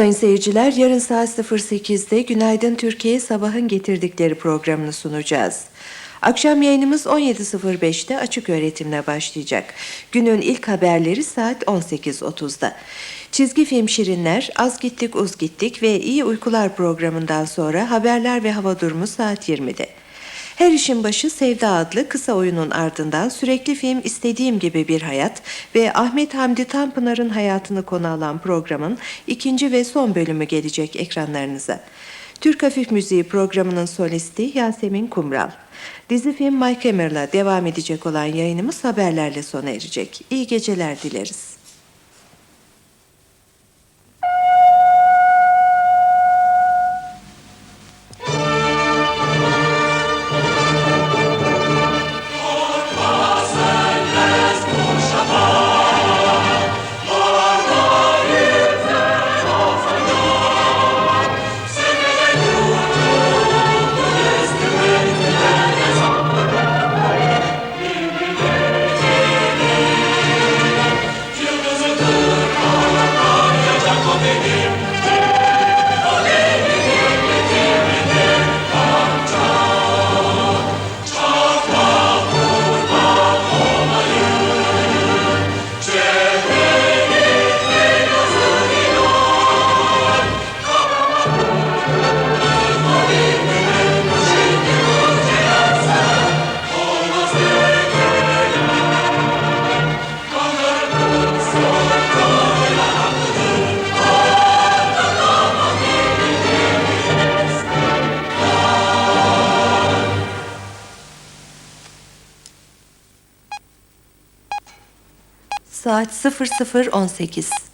Sayın seyirciler, yarın saat 08'de Günaydın Türkiye Sabahın getirdikleri programını sunacağız. Akşam yayınımız 17.05'te açık öğretimle başlayacak. Günün ilk haberleri saat 18.30'da. Çizgi film Şirinler, Az Gittik Uz Gittik ve İyi Uykular programından sonra haberler ve hava durumu saat 20'de. Her işin başı Sevda adlı kısa oyunun ardından sürekli film İstediğim Gibi Bir Hayat ve Ahmet Hamdi Tanpınar'ın hayatını konu alan programın ikinci ve son bölümü gelecek ekranlarınıza. Türk Hafif Müziği programının solisti Yasemin Kumral. Dizi film Mike Hammer'la devam edecek olan yayınımız haberlerle sona erecek. İyi geceler dileriz. Saat 00.18